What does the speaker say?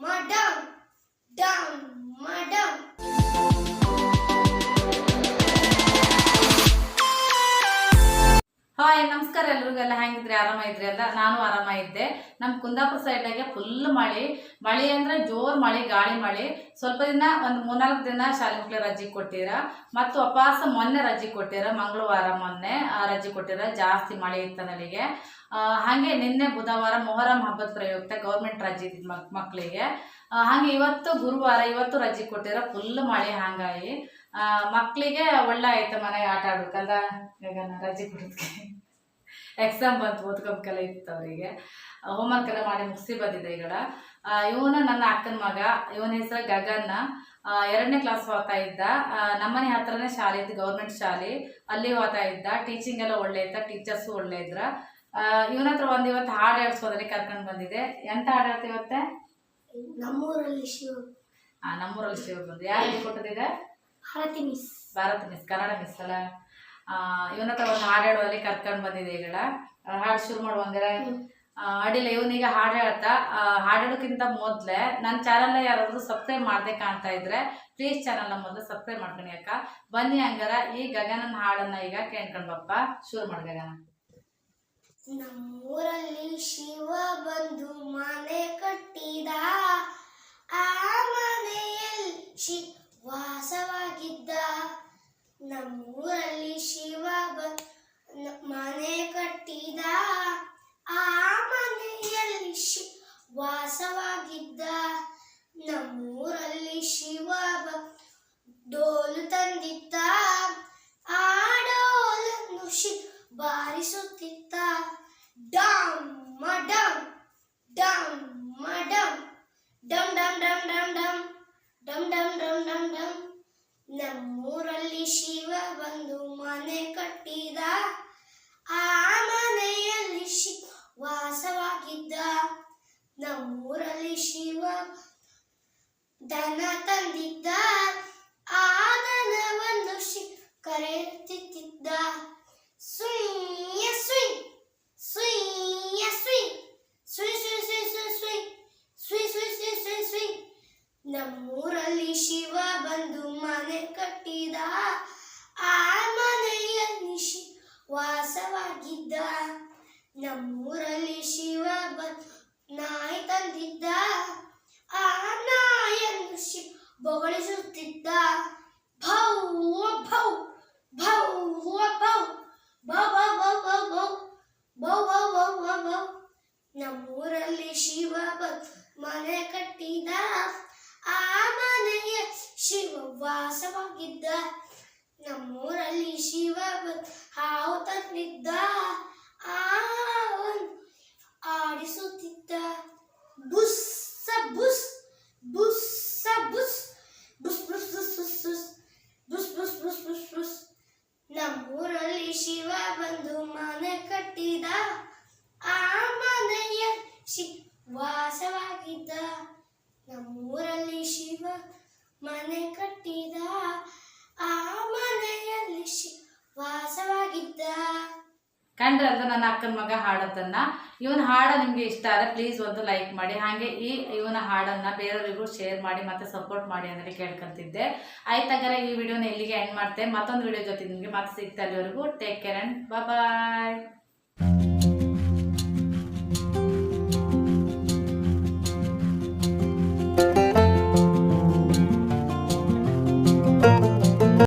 madam, dum, madam. Hi ನಮಸ್ಕಾರ ಎಲ್ರಿಗೆಲ್ಲ ಹೆಂಗಿದ್ರಿ? ಇದ್ರಿ ಅಂತ ನಾನು ಆರಾಮ ಇದ್ದೆ ನಮ್ಮ ಕುಂದಾಪುರ ಸೈಡಾಗೆ ಫುಲ್ ಮಳೆ. ಮಳೆ ಅಂದ್ರೆ ಜೋರ್ ಮಳೆ, ಗಾಳಿ ಮಳೆ. ಸ್ವಲ್ಪ ದಿನ, ಒಂದು ಮೂರ್ನಾಲ್ಕು ದಿನ ಶಾಲೆ ಮಕ್ಕಳಿಗೆ ರಜೆ ಕೊಟ್ಟಿರ. ಮತ್ತು ಉಪವಾಸ ಮೊನ್ನೆ ರಜೆ ಕೊಟ್ಟಿರ, ಮಂಗಳವಾರ ಮೊನ್ನೆ ರಜೆ ಕೊಟ್ಟಿರ. ಜಾಸ್ತಿ ಮಳೆ ಇತ್ತ ನನಗೆ. ಹಾಗೆ ನಿನ್ನೆ ಬುಧವಾರ ಮೊಹರಂ ಹಬ್ಬದ ಪ್ರಯುಕ್ತ ಗೌರ್ಮೆಂಟ್ ರಜೆ ಇದ್ದಿದ್ದು ಮಕ್ ಮಕ್ಕಳಿಗೆ ಹಾಗೆ ಇವತ್ತು ಗುರುವಾರ, ಇವತ್ತು ರಜೆ ಕೊಟ್ಟಿರ ಫುಲ್ ಮಳೆ ಹಾಗಾಗಿ. ಮಕ್ಕಳಿಗೆ ಒಳ್ಳೆ ಆಯ್ತು ಮನೆಗೆ ಆಟ ಆಡ್ಬೇಕಲ್ಲ ಗಗನ ರಜೆ ಕೊಡೋದಕ್ಕೆ ಎಕ್ಸಾಮ್ ಬಂತು ಓದ್ಕೊಬೇಕಲ್ಲ ಇತ್ತು ಅವರಿಗೆ. ಹೋಮ್ವರ್ಕ್ ಎಲ್ಲ ಮಾಡಿ ಮುಗಿಸಿ ಬಂದಿದ್ದೆ ಈಗ ಇವನು ನನ್ನ ಅಕ್ಕನ ಮಗ ಇವನ ಹೆಸರು ಗಗನ್ನ. ಎರಡನೇ ಕ್ಲಾಸ್ ಓದ್ತಾ ಇದ್ದ. ನಮ್ಮನೆ ಹತ್ರನೇ ಶಾಲೆ ಇತ್ತು ಗೌರ್ಮೆಂಟ್ ಶಾಲೆ. ಅಲ್ಲಿ ಓದ್ತಾ ಇದ್ದ. ಟೀಚಿಂಗ್ ಎಲ್ಲ ಒಳ್ಳೆ ಇದ್ದ ಟೀಚರ್ಸು ಒಳ್ಳೆ ಇದ್ರ. ಇವನ ಹತ್ರ ಒಂದು ಇವತ್ತು ಹಾಡು ಹೇಳ್ಸೋದ್ರೆ ಕರ್ಕೊಂಡು ಬಂದಿದೆ ಎಂತ ಹಾಡು ಆಡ್ತೀವತ್ತೆ ನಮ್ಮೂರಲ್ಲಿ ಶಿವ. ನಮ್ಮೂರಲ್ಲಿ ಶಿವ ಬಂದು ಯಾರು ಕೊಟ್ಟದಿದೆ? Bharati miss. Bharat miss Kannada miss ಅಲ್ಲ. ಇವನ ಹತ್ರ ಒಂದು ಹಾಡು ಹೇಳುವಲ್ಲಿ ಕರ್ಕೊಂಡು ಬಂದಿದೆ ಈಗ ಹಾಡು ಶುರು ಮಾಡುವಂಗಾರೆ ಅಡಿಲ್ಲ ಇವನೀಗ ಹಾಡು ಹೇಳ್ತಾ ಹಾಡು ಹೇಳೋಕ್ಕಿಂತ ಮೊದಲೇ ನನ್ನ ಚಾನಲ್ನ ಯಾರಾದರೂ ಸಬ್ಸ್ಕ್ರೈಬ್ ಮಾಡದೆ ಕಾಣ್ತಾ ಇದ್ರೆ ಪ್ಲೀಸ್ ಚಾನಲ್ನ ಮೊದಲು ಸಬ್ಸ್ಕ್ರೈಬ್ ಮಾಡ್ಕೊಣಿ ಅಕ್ಕ. ಬನ್ನಿ ಹಂಗಾರ ಈ ಗಗನನ ಹಾಡನ್ನ ಈಗ ಕೇಳ್ಕೊಂಡು ಬಪ್ಪ ಶುರು ಮಾಡಿ ಗಗನ. ನಮ್ಮೂರಲ್ಲಿ ಶಿವ ಬಂದು ಮನೆ ಕಟ್ಟಿದ ಆ ಮನೆಯಲ್ಲಿ ವಾಸವಾಗಿದ್ದ ನಮ್ಮೂರಲ್ಲಿ ಶಿವ ಮನೆ ಕಟ್ಟಿದ. ಆ ಮನೆಯಲ್ಲಿ ವಾಸವಾಗಿದ್ದ ನಮ್ಮೂರಲ್ಲಿ ಶಿವ ಬಂದು ಮನೆ ಕಟ್ಟಿದ ಆ ಮನೆಯಲ್ಲಿ ಶಿವ ವಾಸವಾಗಿದ್ದ ನಮ್ಮೂರಲ್ಲಿ ಶಿವ ದನ ತಂದಿದ್ದ ಆ ದನವನ್ನು ಶಿ ಕರೆಯುತ್ತಿದ್ದ ಸುಯ್ಯ ಸುಯ್ ಸುಯ್ಯ ಸುಯ್ ಸುಯ್ ಸುಯ್ ಸುಯ್ ಸುಯ್ ಸುಯ್ ಸುಯ್ ಸುಯ್ ಸುಯ್ ಸುಯ್ ಸುಯ್ ನಮ್ಮೂರಲ್ಲಿ ಶಿವ ಬಂದು ಕಟ್ಟಿದ ಆ ಮನೆಯಲ್ಲಿ ಶಿ ವಾಸವಾಗಿದ್ದ ನಮ್ಮೂರಲ್ಲಿ ಶಿವ ನಾಯಿ ತಂದಿದ್ದ ಆ ನಾಯನ್ನು ಶಿ ಬೊಗಳಿಸುತ್ತಿದ್ದ ಭೌ ಭೌ ಭೌ ಭೌ ಭೌ ಭೌ ಭೌ ಭೌ ನಮ್ಮೂರಲ್ಲಿ ಶಿವ ಮನೆ ಕಟ್ಟಿದ ಆ ಮನೆಯ ಶಿವ ವಾಸವಾಗಿದ್ದ ನಮ್ಮೂರಲ್ಲಿ ಶಿವ ಹಾವು ತಂದಿದ್ದ ಆಡಿಸುತ್ತಿದ್ದ ಬುಸ್ಸ ಬುಸ್ ಬುಸ್ಸ ಬುಸ್ ಬುಸ್ ಬುಸ್ ಬುಸ್ ಬುಸ್ ಬುಸ್ ಬುಸ್ ಬುಸ್ ಬುಸ್ ಬುಸ್ ಬುಸ್ ನಮ್ಮೂರಲ್ಲಿ ಶಿವ ಬಂದು ಮನೆ ಕಟ್ಟಿದ ಆ ಮನೆಯ ಶಿ ವಾಸವಾಗಿದ್ದ ನಮ್ಮೂರಲ್ಲಿ ಶಿವ ಮನೆ ಕಟ್ಟಿದ ಆ ಮನೆಯಲ್ಲಿ ವಾಸವಾಗಿದ್ದ ಕಂಡ್ರಲ್ಲ ನನ್ನ ಅಕ್ಕನ ಮಗ ಹಾಡೋದನ್ನ, ಇವನ ಹಾಡ ನಿಮಗೆ ಇಷ್ಟ ಆದ್ರೆ ಪ್ಲೀಸ್ ಒಂದು ಲೈಕ್ ಮಾಡಿ. ಹಾಗೆ ಈ ಇವನ ಹಾಡನ್ನ ಬೇರೆಯವರಿಗೂ ಶೇರ್ ಮಾಡಿ, ಮತ್ತೆ ಸಪೋರ್ಟ್ ಮಾಡಿ ಅಂದರೆ ಕೇಳ್ಕೊಂತಿದ್ದೆ. ಆಯ್ತಾಗಾರೆ ಈ ವಿಡಿಯೋನ ಇಲ್ಲಿಗೆ ಎಂಡ್ ಮಾಡ್ತೆ. ಮತ್ತೊಂದು ವಿಡಿಯೋ ಜೊತೆ ನಿಮಗೆ ಮತ್ತೆ ಸಿಗ್ತಾ ಇಲ್ಲಿವರೆಗೂ ಟೇಕ್ ಕೇರ್ ಅಂಡ್ ಬಾಯ್